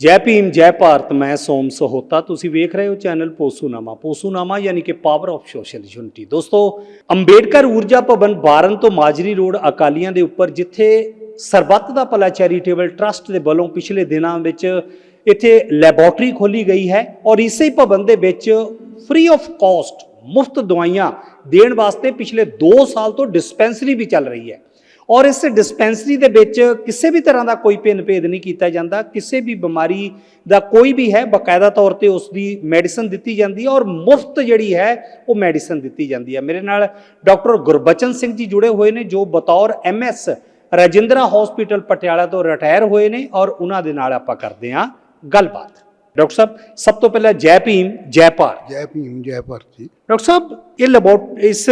ਜੈ ਭੀਮ, ਜੈ ਭਾਰਤ, ਮੈਂ ਸੋਮ ਸਹੋਤਾ। ਤੁਸੀਂ ਵੇਖ ਰਹੇ ਹੋ ਚੈਨਲ ਪੋਸੂਨਾਮਾ। ਪੋਸੂਨਾਮਾ ਯਾਨੀ ਕਿ ਪਾਵਰ ਆਫ ਸੋਸ਼ਲ ਯੂਨਿਟੀ ਦੋਸਤੋ, ਅੰਬੇਡਕਰ ਊਰਜਾ ਭਵਨ 12 ਤੋਂ ਮਾਜਰੀ ਰੋਡ ਅਕਾਲੀਆਂ ਦੇ ਉੱਪਰ, ਜਿੱਥੇ ਸਰਬੱਤ ਦਾ ਭਲਾ ਚੈਰੀਟੇਬਲ ਟਰਸਟ ਦੇ ਵੱਲੋਂ ਪਿਛਲੇ ਦਿਨਾਂ ਵਿੱਚ ਇੱਥੇ ਲੈਬੋਰਟਰੀ ਖੋਲੀ ਗਈ ਹੈ ਔਰ ਇਸੇ ਭਵਨ ਦੇ ਵਿੱਚ ਫ੍ਰੀ ਆਫ ਕਾਸਟ ਮੁਫਤ ਦਵਾਈਆਂ ਦੇਣ ਵਾਸਤੇ ਪਿਛਲੇ 2 ਸਾਲ ਤੋਂ ਡਿਸਪੈਂਸਰੀ ਵੀ ਚੱਲ ਰਹੀ ਹੈ। ਔਰ ਇਸ ਡਿਸਪੈਂਸਰੀ ਦੇ ਵਿੱਚ ਕਿਸੇ ਵੀ ਤਰ੍ਹਾਂ ਦਾ ਕੋਈ ਭਿੰਨ ਭੇਦ ਨਹੀਂ ਕੀਤਾ ਜਾਂਦਾ। ਕਿਸੇ ਵੀ ਬਿਮਾਰੀ ਦਾ ਕੋਈ ਵੀ ਹੈ, ਬਕਾਇਦਾ ਤੌਰ ਤੇ ਉਸ ਦੀ ਮੈਡੀਸਨ ਦਿੱਤੀ ਜਾਂਦੀ ਹੈ ਔਰ ਮੁਫਤ ਜਿਹੜੀ ਹੈ, ਉਹ ਮੈਡੀਸਨ ਦਿੱਤੀ ਜਾਂਦੀ ਹੈ। ਮੇਰੇ ਨਾਲ ਡਾਕਟਰ ਗੁਰਬਚਨ ਸਿੰਘ ਜੀ ਜੁੜੇ ਹੋਏ ਨੇ, ਜੋ ਬਤੌਰ ਐਮਐਸ ਰਾਜਿੰਦਰਾ ਹਸਪੀਟਲ ਪਟਿਆਲਾ ਤੋਂ ਰਿਟਾਇਰ ਹੋਏ ਨੇ ਔਰ ਉਹਨਾਂ ਦੇ ਨਾਲ ਆਪਾਂ ਕਰਦੇ ਹਾਂ ਗੱਲਬਾਤ। ਡਾਕਟਰ ਸਾਹਿਬ ਸਭ ਤੋਂ ਪਹਿਲਾਂ ਜੈ ਭੀਮ ਜੈ ਭਾਰਤ ਜੈ ਭੀਮ ਜੈ ਭਾਰਤ ਜੀ ਡਾਕਟਰ ਸਾਹਿਬ ਇਹ ਲੈਬੋਰਟ ਇਸ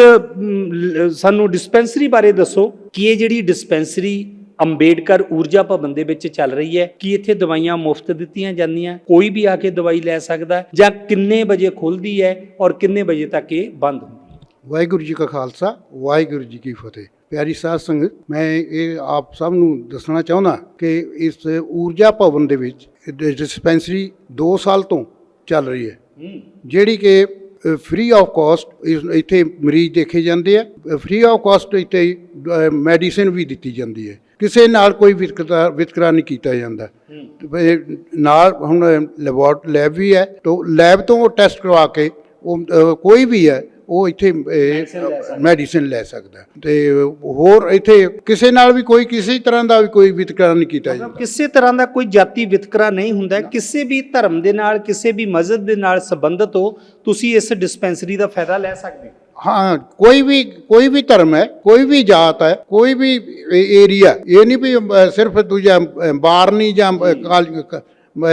ਸਾਨੂੰ ਡਿਸਪੈਂਸਰੀ ਬਾਰੇ ਦੱਸੋ ਕਿ ਇਹ ਜਿਹੜੀ ਡਿਸਪੈਂਸਰੀ ਅੰਬੇਡਕਰ ਊਰਜਾ ਭਵਨ ਦੇ ਵਿੱਚ ਚੱਲ ਰਹੀ ਹੈ ਕਿ ਇੱਥੇ ਦਵਾਈਆਂ ਮੁਫਤ ਦਿੱਤੀਆਂ ਜਾਂਦੀਆਂ ਕੋਈ ਵੀ ਆ ਕੇ ਦਵਾਈ ਲੈ ਸਕਦਾ ਹੈ? ਜਾਂ ਕਿੰਨੇ ਵਜੇ ਖੁੱਲਦੀ ਹੈ ਔਰ ਕਿੰਨੇ ਵਜੇ ਤੱਕ ਇਹ ਬੰਦ ਹੁੰਦੀ ਹੈ ਵਾਹਿਗੁਰੂ ਜੀ ਕਾ ਖਾਲਸਾ ਵਾਹਿਗੁਰੂ ਜੀ ਕੀ ਫਤਿਹ ਪਿਆਰੀ ਸਾਧ ਸੰਗਤ ਮੈਂ ਇਹ ਆਪ ਸਭ ਨੂੰ ਦੱਸਣਾ ਚਾਹੁੰਦਾ ਕਿ ਇਸ ਊਰਜਾ ਭਵਨ ਦੇ ਵਿੱਚ ਡਿਸਪੈਂਸਰੀ 2 ਸਾਲ ਤੋਂ ਚੱਲ ਰਹੀ ਹੈ। ਜਿਹੜੀ ਕਿ ਫ੍ਰੀ ਆਫ ਕਾਸਟ ਇੱਥੇ ਮਰੀਜ਼ ਦੇਖੇ ਜਾਂਦੇ ਆ। ਫ੍ਰੀ ਆਫ ਕਾਸਟ ਇੱਥੇ ਮੈਡੀਸਿਨ ਵੀ ਦਿੱਤੀ ਜਾਂਦੀ ਹੈ। ਕਿਸੇ ਨਾਲ ਕੋਈ ਵਿਤਕਰਾ ਵਿਤਕਰਾ ਨਹੀਂ ਕੀਤਾ ਜਾਂਦਾ। ਨਾਲ ਹੁਣ ਲੈਬ ਵੀ ਹੈ। ਤੋਂ ਲੈਬ ਤੋਂ ਉਹ ਟੈਸਟ ਕਰਵਾ ਕੇ ਉਹ ਕੋਈ ਵੀ ਹੈ ਉਹ ਇੱਥੇ ਮੈਡੀਸਿਨ ਲੈ ਸਕਦਾ। ਤੇ ਹੋਰ ਇੱਥੇ ਕਿਸੇ ਨਾਲ ਵੀ ਕੋਈ ਕਿਸੇ ਤਰ੍ਹਾਂ ਦਾ ਵੀ ਕੋਈ ਵਿਤਕਰਾ ਨਹੀਂ ਕੀਤਾ ਜਾਂਦਾ। ਕਿਸੇ ਤਰ੍ਹਾਂ ਦਾ ਕੋਈ ਜਾਤੀ ਵਿਤਕਰਾ ਨਹੀਂ ਹੁੰਦਾ ਕਿਸੇ ਵੀ ਧਰਮ ਦੇ ਨਾਲ ਕਿਸੇ ਵੀ ਮਜ਼ਹਬ ਦੇ ਨਾਲ ਸੰਬੰਧਿਤ ਹੋ ਤੁਸੀਂ ਇਸ ਡਿਸਪੈਂਸਰੀ ਦਾ ਫਾਇਦਾ ਲੈ ਸਕਦੇ ਹੋ। ਹਾਂ ਕੋਈ ਵੀ ਕੋਈ ਵੀ ਧਰਮ ਹੈ ਕੋਈ ਵੀ ਜਾਤ ਹੈ ਕੋਈ ਵੀ ਏਰੀਆ ਇਹ ਨਹੀਂ ਵੀ ਸਿਰਫ ਦੂਜਾ ਬਾਰਨੀ ਜਾਂ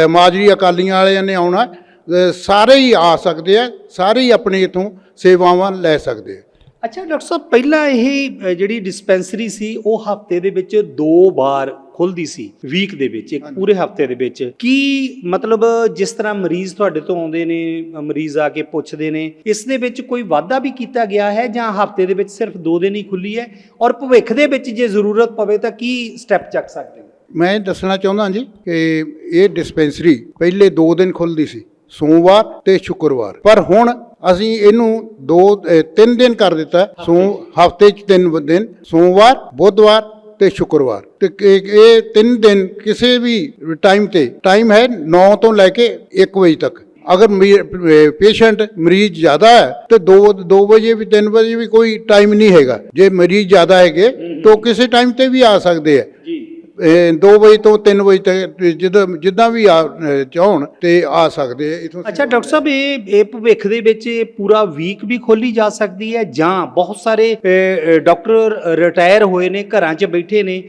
ਮਾਜਰੀ ਅਕਾਲੀਆਂ ਵਾਲਿਆਂ ਨੇ ਆਉਣਾ ਸਾਰੇ ਹੀ ਆ ਸਕਦੇ ਆ ਸਾਰੇ ਹੀ ਆਪਣੇ ਇਥੋਂ ਸੇਵਾਵਾਂ ਲੈ ਸਕਦੇ ਆ। ਅੱਛਾ ਡਾਕਟਰ ਸਾਹਿਬ ਪਹਿਲਾਂ ਇਹ ਜਿਹੜੀ ਡਿਸਪੈਂਸਰੀ ਸੀ ਉਹ ਹਫ਼ਤੇ ਦੇ ਵਿੱਚ ਦੋ ਵਾਰ ਖੁੱਲਦੀ ਸੀ ਵੀਕ ਦੇ ਵਿੱਚ ਇੱਕ ਪੂਰੇ ਹਫ਼ਤੇ ਦੇ ਵਿੱਚ। ਕੀ ਮਤਲਬ ਜਿਸ ਤਰ੍ਹਾਂ ਮਰੀਜ਼ ਤੁਹਾਡੇ ਤੋਂ ਆਉਂਦੇ ਨੇ ਮਰੀਜ਼ ਆ ਕੇ ਪੁੱਛਦੇ ਨੇ ਇਸ ਦੇ ਵਿੱਚ ਕੋਈ ਵਾਅਦਾ ਵੀ ਕੀਤਾ ਗਿਆ ਹੈ ਜਾਂ ਹਫ਼ਤੇ ਦੇ ਵਿੱਚ ਸਿਰਫ ਦੋ ਦਿਨ ਹੀ ਖੁੱਲੀ ਹੈ? ਔਰ ਭਵਿੱਖ ਦੇ ਵਿੱਚ ਜੇ ਜ਼ਰੂਰਤ ਪਵੇ ਤਾਂ ਕੀ ਸਟੈਪ ਚੱਕ ਸਕਦੇ ਹੋ? ਮੈਂ ਦੱਸਣਾ ਚਾਹੁੰਦਾ ਜੀ ਕਿ ਇਹ ਡਿਸਪੈਂਸਰੀ ਪਹਿਲੇ 2 ਦਿਨ ਖੁੱਲਦੀ ਸੀ। ਸੋਮਵਾਰ ਤੇ ਸ਼ੁੱਕਰਵਾਰ। ਪਰ ਹੁਣ ਅਸੀਂ ਇਹਨੂੰ 2 3 ਦਿਨ ਕਰ ਦਿੱਤਾ ਸੋ ਹਫ਼ਤੇ 'ਚ 3 ਦਿਨ ਸੋਮਵਾਰ ਬੁੱਧਵਾਰ ਤੇ ਸ਼ੁੱਕਰਵਾਰ। ਤੇ ਇਹ- 3 ਦਿਨ ਕਿਸੇ ਵੀ ਟਾਈਮ ਤੇ ਟਾਈਮ ਹੈ 9 ਤੋਂ ਲੈ ਕੇ 1 ਵਜੇ ਤੱਕ। ਅਗਰ ਪੇਸ਼ੈਂਟ ਮਰੀਜ਼ ਜ਼ਿਆਦਾ ਹੈ ਤੇ 2 2 ਵਜੇ ਵੀ 3 ਵਜੇ ਵੀ ਕੋਈ ਟਾਈਮ ਨਹੀਂ ਹੈਗਾ। ਜੇ ਮਰੀਜ਼ ਜ਼ਿਆਦਾ ਹੈਗੇ ਤਾਂ ਕਿਸੇ ਟਾਈਮ ਤੇ ਵੀ ਆ ਸਕਦੇ ਆ 2 ਵਜੇ ਤੋਂ 3 ਵਜੇ ਤੱਕ ਜਿੱਦਾਂ ਜਿੱਦਾਂ ਵੀ ਆ ਚਾਹੁਣ ਤੇ ਆ ਸਕਦੇ ਆ ਇਥੋਂ ਅੱਛਾ ਡਾਕਟਰ ਸਾਹਿਬ ਇਹ ਇਹ ਭਵਿੱਖ ਦੇ ਵਿੱਚ ਇਹ ਪੂਰਾ ਵੀਕ ਵੀ ਖੋਲੀ ਜਾ ਸਕਦੀ ਹੈ ਜਾਂ ਬਹੁਤ ਸਾਰੇ ਡਾਕਟਰ ਰਿਟਾਇਰ ਹੋਏ ਨੇ ਘਰਾਂ 'ਚ ਬੈਠੇ ਨੇ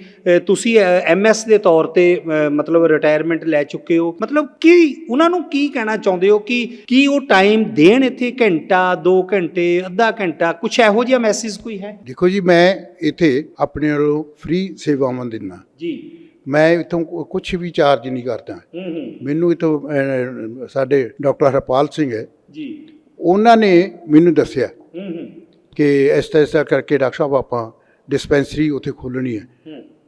ਤੁਸੀਂ ਐਮਐਸ ਦੇ ਤੌਰ ਤੇ ਮਤਲਬ ਰਿਟਾਇਰਮੈਂਟ ਲੈ ਚੁੱਕੇ ਹੋ। ਮਤਲਬ ਕੀ ਉਹਨਾਂ ਨੂੰ ਕੀ ਕਹਿਣਾ ਚਾਹੁੰਦੇ ਹੋ ਕਿ ਕੀ ਉਹ ਟਾਈਮ ਦੇਣ ਇੱਥੇ ਘੰਟਾ 2 ਘੰਟੇ ਅੱਧਾ ਘੰਟਾ ਕੁਝ ਇਹੋ ਜਿਹਾ ਮੈਸੇਜ ਕੋਈ ਹੈ? ਦੇਖੋ ਜੀ ਮੈਂ ਇੱਥੇ ਆਪਣੇ ਵੱਲੋਂ ਫ੍ਰੀ ਸੇਵਾਵਾਂ ਦਿੰਦਾ। ਜੀ। ਮੈਂ ਇਥੋਂ ਕੁਝ ਵੀ ਚਾਰਜ ਨਹੀਂ ਕਰਦਾ। ਹੂੰ ਹੂੰ। ਮੈਨੂੰ ਇਥੋਂ ਸਾਡੇ ਡਾਕਟਰ ਹਰਪਾਲ ਸਿੰਘ ਹੈ। ਜੀ। ਉਹਨਾਂ ਨੇ ਮੈਨੂੰ ਦੱਸਿਆ ਹੂੰ ਹੂੰ। ਕਿ ਇਸ ਤਰ੍ਹਾਂ ਇਸ ਤਰ੍ਹਾਂ ਕਰਕੇ ਡਾਕਟਰ ਸਾਹਿਬ ਆਪਾਂ ਡਿਸਪੈਂਸਰੀ ਉੱਥੇ ਖੋਲ੍ਹਣੀ ਹੈ।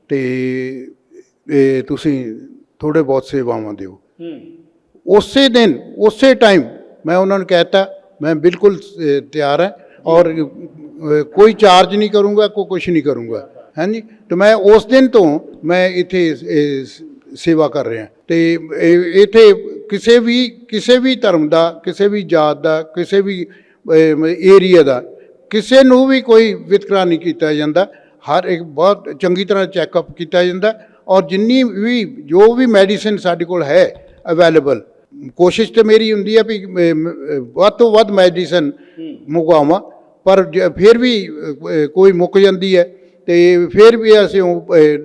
ਤੇ ਇਹ ਤੁਸੀਂ ਥੋੜੇ ਬਹੁਤ ਸੇਵਾਵਾਂ ਦਿਓ। ਹੂੰ। ਉਸੇ ਦਿਨ ਉਸੇ ਟਾਈਮ ਮੈਂ ਉਹਨਾਂ ਨੂੰ ਕਹਿਤਾ ਮੈਂ ਬਿਲਕੁਲ ਤਿਆਰ ਹਾਂ ਔਰ ਕੋਈ ਚਾਰਜ ਨਹੀਂ ਕਰੂੰਗਾ ਕੋਈ ਕੁਝ ਨਹੀਂ ਕਰੂੰਗਾ। ਹਾਂਜੀ ਤੇ ਮੈਂ ਉਸ ਦਿਨ ਤੋਂ ਮੈਂ ਇੱਥੇ ਸੇਵਾ ਕਰ ਰਿਹਾ। ਤੇ ਇੱਥੇ ਕਿਸੇ ਵੀ ਕਿਸੇ ਵੀ ਧਰਮ ਦਾ ਕਿਸੇ ਵੀ ਜਾਤ ਦਾ ਕਿਸੇ ਵੀ ਏਰੀਆ ਦਾ ਕਿਸੇ ਨੂੰ ਵੀ ਕੋਈ ਵਿਤਕਰਾ ਨਹੀਂ ਕੀਤਾ ਜਾਂਦਾ। ਹਰ ਇੱਕ ਬਹੁਤ ਚੰਗੀ ਤਰ੍ਹਾਂ ਚੈੱਕਅਪ ਕੀਤਾ ਜਾਂਦਾ ਔਰ ਜਿੰਨੀ ਵੀ ਜੋ ਵੀ ਮੈਡੀਸਿਨ ਸਾਡੇ ਕੋਲ ਹੈ ਅਵੇਲੇਬਲ ਕੋਸ਼ਿਸ਼ ਤੇ ਮੇਰੀ ਹੁੰਦੀ ਹੈ ਵੀ ਵੱਧ ਤੋਂ ਵੱਧ ਮੈਡੀਸਨ ਮੰਗਵਾਵਾਂ ਪਰ ਫਿਰ ਵੀ ਕੋਈ ਮੁੱਕ ਜਾਂਦੀ ਹੈ। ਤੇ ਫਿਰ ਵੀ ਅਸੀਂ ਉਹ ਅ,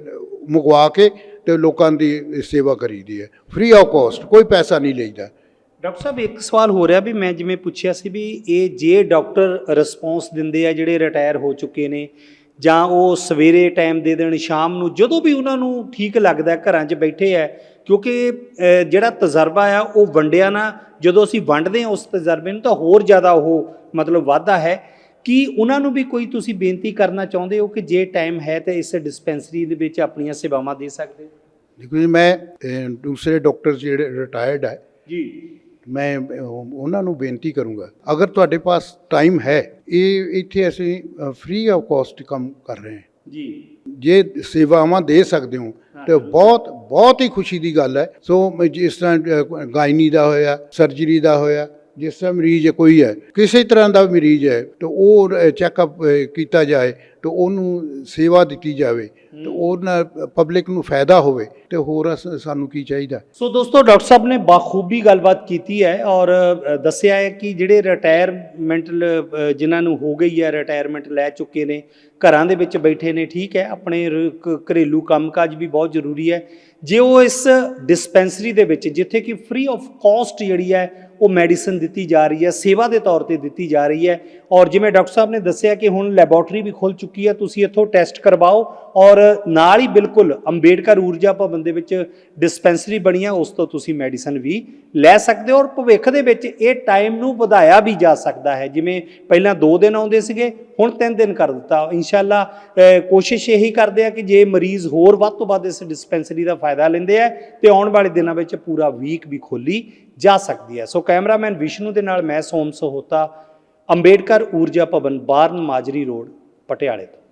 ਮੰਗਵਾ ਕੇ ਤੇ ਲੋਕਾਂ ਦੀ ਸੇਵਾ ਕਰੀਦੀ ਹੈ। ਫ੍ਰੀ ਆਫ ਕਾਸਟ ਕੋਈ ਪੈਸਾ ਨਹੀਂ ਲਈਦਾ। ਡਾਕਟਰ ਸਾਹਿਬ ਇੱਕ ਸਵਾਲ ਹੋ ਰਿਹਾ ਵੀ ਮੈਂ ਜਿਵੇਂ ਪੁੱਛਿਆ ਸੀ ਵੀ ਇਹ ਜੇ ਡਾਕਟਰ ਰਿਸਪੌਂਸ ਦਿੰਦੇ ਆ ਜਿਹੜੇ ਰਿਟਾਇਰ ਹੋ ਚੁੱਕੇ ਨੇ ਜਾਂ ਉਹ ਸਵੇਰੇ ਟਾਈਮ ਦੇ ਦੇਣ ਸ਼ਾਮ ਨੂੰ ਜਦੋਂ ਵੀ ਉਹਨਾਂ ਨੂੰ ਠੀਕ ਲੱਗਦਾ ਘਰਾਂ 'ਚ ਬੈਠੇ ਆ ਕਿਉਂਕਿ ਜਿਹੜਾ ਤਜਰਬਾ ਆ ਉਹ ਵੰਡਿਆ ਨਾ ਜਦੋਂ ਅਸੀਂ ਵੰਡਦੇ ਹਾਂ ਉਸ ਤਜਰਬੇ ਨੂੰ ਤਾਂ ਹੋਰ ਜ਼ਿਆਦਾ ਉਹ ਮਤਲਬ ਵਾਧਾ ਹੈ। ਕਿ ਉਹਨਾਂ ਨੂੰ ਵੀ ਕੋਈ ਤੁਸੀਂ ਬੇਨਤੀ ਕਰਨਾ ਚਾਹੁੰਦੇ ਹੋ ਕਿ ਜੇ ਟਾਈਮ ਹੈ ਤਾਂ ਇਸ ਡਿਸਪੈਂਸਰੀ ਦੇ ਵਿੱਚ ਆਪਣੀਆਂ ਸੇਵਾਵਾਂ ਦੇ ਸਕਦੇ? ਹੋ ਦੇਖੋ ਜੀ ਮੈਂ ਦੂਸਰੇ ਡਾਕਟਰ ਜਿਹੜੇ ਰਿਟਾਇਰਡ ਹੈ ਜੀ। ਮੈਂ ਉਹਨਾਂ ਨੂੰ ਬੇਨਤੀ ਕਰੂੰਗਾ ਅਗਰ ਤੁਹਾਡੇ ਪਾਸ ਟਾਈਮ ਹੈ ਇਹ ਇੱਥੇ ਅਸੀਂ ਫ੍ਰੀ ਆਫ ਕਾਸਟ ਕੰਮ ਕਰ ਰਹੇ ਹਾਂ। ਜੀ। ਜੇ ਸੇਵਾਵਾਂ ਦੇ ਸਕਦੇ ਹੋ ਤੇ ਬਹੁਤ ਬਹੁਤ ਹੀ ਖੁਸ਼ੀ ਦੀ ਗੱਲ ਹੈ। ਸੋ ਜਿਸ ਤਰ੍ਹਾਂ ਗਾਇਨੀ ਦਾ ਹੋਇਆ ਸਰਜਰੀ ਦਾ ਹੋਇਆ ਜਿਸ ਤਰ੍ਹਾਂ ਮਰੀਜ਼ ਕੋਈ ਹੈ, ਕਿਸੇ ਤਰ੍ਹਾਂ ਦਾ ਮਰੀਜ਼ ਹੈ, ਤਾਂ ਉਹ ਚੈੱਕਅਪ ਕੀਤਾ ਜਾਏ ਤੇ ਉਹਨੂੰ ਸੇਵਾ ਦਿੱਤੀ ਜਾਵੇ ਤੇ ਉਹਨਾਂ ਪਬਲਿਕ ਨੂੰ ਫਾਇਦਾ ਹੋਵੇ ਤੇ ਹੋਰ ਸਾਨੂੰ ਕੀ ਚਾਹੀਦਾ? ਸੋ ਦੋਸਤੋ ਡਾਕਟਰ ਸਾਹਿਬ ਨੇ ਬਾਖੂਬੀ ਗੱਲਬਾਤ ਕੀਤੀ ਹੈ ਔਰ ਦੱਸਿਆ ਹੈ ਕਿ ਜਿਹੜੇ ਰਿਟਾਇਰਮੈਂਟ ਜਿਨ੍ਹਾਂ ਨੂੰ ਹੋ ਗਈ ਹੈ ਰਿਟਾਇਰਮੈਂਟ ਲੈ ਚੁੱਕੇ ਨੇ ਘਰਾਂ ਦੇ ਵਿੱਚ ਬੈਠੇ ਨੇ ਠੀਕ ਹੈ ਆਪਣੇ ਘਰੇਲੂ ਕੰਮਕਾਜ ਵੀ ਬਹੁਤ ਜ਼ਰੂਰੀ ਹੈ। ਜੇ ਉਹ ਇਸ ਡਿਸਪੈਂਸਰੀ ਦੇ ਵਿੱਚ ਜਿੱਥੇ ਕਿ ਫ੍ਰੀ ਆਫ ਕਾਸਟ ਜਿਹੜੀ ਹੈ ਉਹ ਮੈਡੀਸਨ ਦਿੱਤੀ ਜਾ ਰਹੀ ਹੈ ਸੇਵਾ ਦੇ ਤੌਰ ਤੇ ਦਿੱਤੀ ਜਾ ਰਹੀ ਹੈ ਔਰ ਜਿਵੇਂ ਡਾਕਟਰ ਸਾਹਿਬ ਨੇ ਦੱਸਿਆ ਕਿ ਹੁਣ ਲੈਬੋਰੇਟਰੀ ਵੀ ਖੁੱਲ ਚੁੱਕੀ ਚੁੱਕੀ ਹੈ ਤੁਸੀਂ ਇੱਥੋਂ ਟੈਸਟ ਕਰਵਾਓ ਔਰ ਨਾਲ ਹੀ ਬਿਲਕੁਲ ਅੰਬੇਡਕਰ ਊਰਜਾ ਭਵਨ ਦੇ ਵਿੱਚ ਡਿਸਪੈਂਸਰੀ ਬਣੀ ਹੈ ਉਸ ਤੋਂ ਤੁਸੀਂ ਮੈਡੀਸਨ ਵੀ ਲੈ ਸਕਦੇ ਹੋ ਔਰ ਭਵਿੱਖ ਦੇ ਵਿੱਚ ਇਹ ਟਾਈਮ ਨੂੰ ਵਧਾਇਆ ਵੀ ਜਾ ਸਕਦਾ ਹੈ। ਜਿਵੇਂ ਪਹਿਲਾਂ 2 ਦਿਨ ਆਉਂਦੇ ਸੀਗੇ, ਹੁਣ 3 ਦਿਨ ਕਰ ਦਿੱਤਾ। ਇਨਸ਼ਾਅੱਲਾ ਕੋਸ਼ਿਸ਼ ਇਹੀ ਕਰਦੇ ਆ ਕਿ ਜੇ ਮਰੀਜ਼ ਹੋਰ ਵੱਧ ਤੋਂ ਵੱਧ ਇਸ ਡਿਸਪੈਂਸਰੀ ਦਾ ਫਾਇਦਾ ਲੈਂਦੇ ਆ, ਤੇ ਆਉਣ ਵਾਲੇ ਦਿਨਾਂ ਵਿੱਚ ਪੂਰਾ ਵੀਕ ਵੀ ਖੋਲੀ ਜਾ ਸਕਦੀ ਹੈ। ਸੋ ਕੈਮਰਾਮੈਨ ਵਿਸ਼ਨੂੰ ਦੇ ਨਾਲ ਮੈਂ ਸੋਮ ਸਹੋਤਾ, ਅੰਬੇਡਕਰ ਊਰਜਾ ਭਵਨ, ਬਾਰਨ ਮਾਜਰੀ ਰੋਡ। ਪਟਿਆਲੇ ਤੋਂ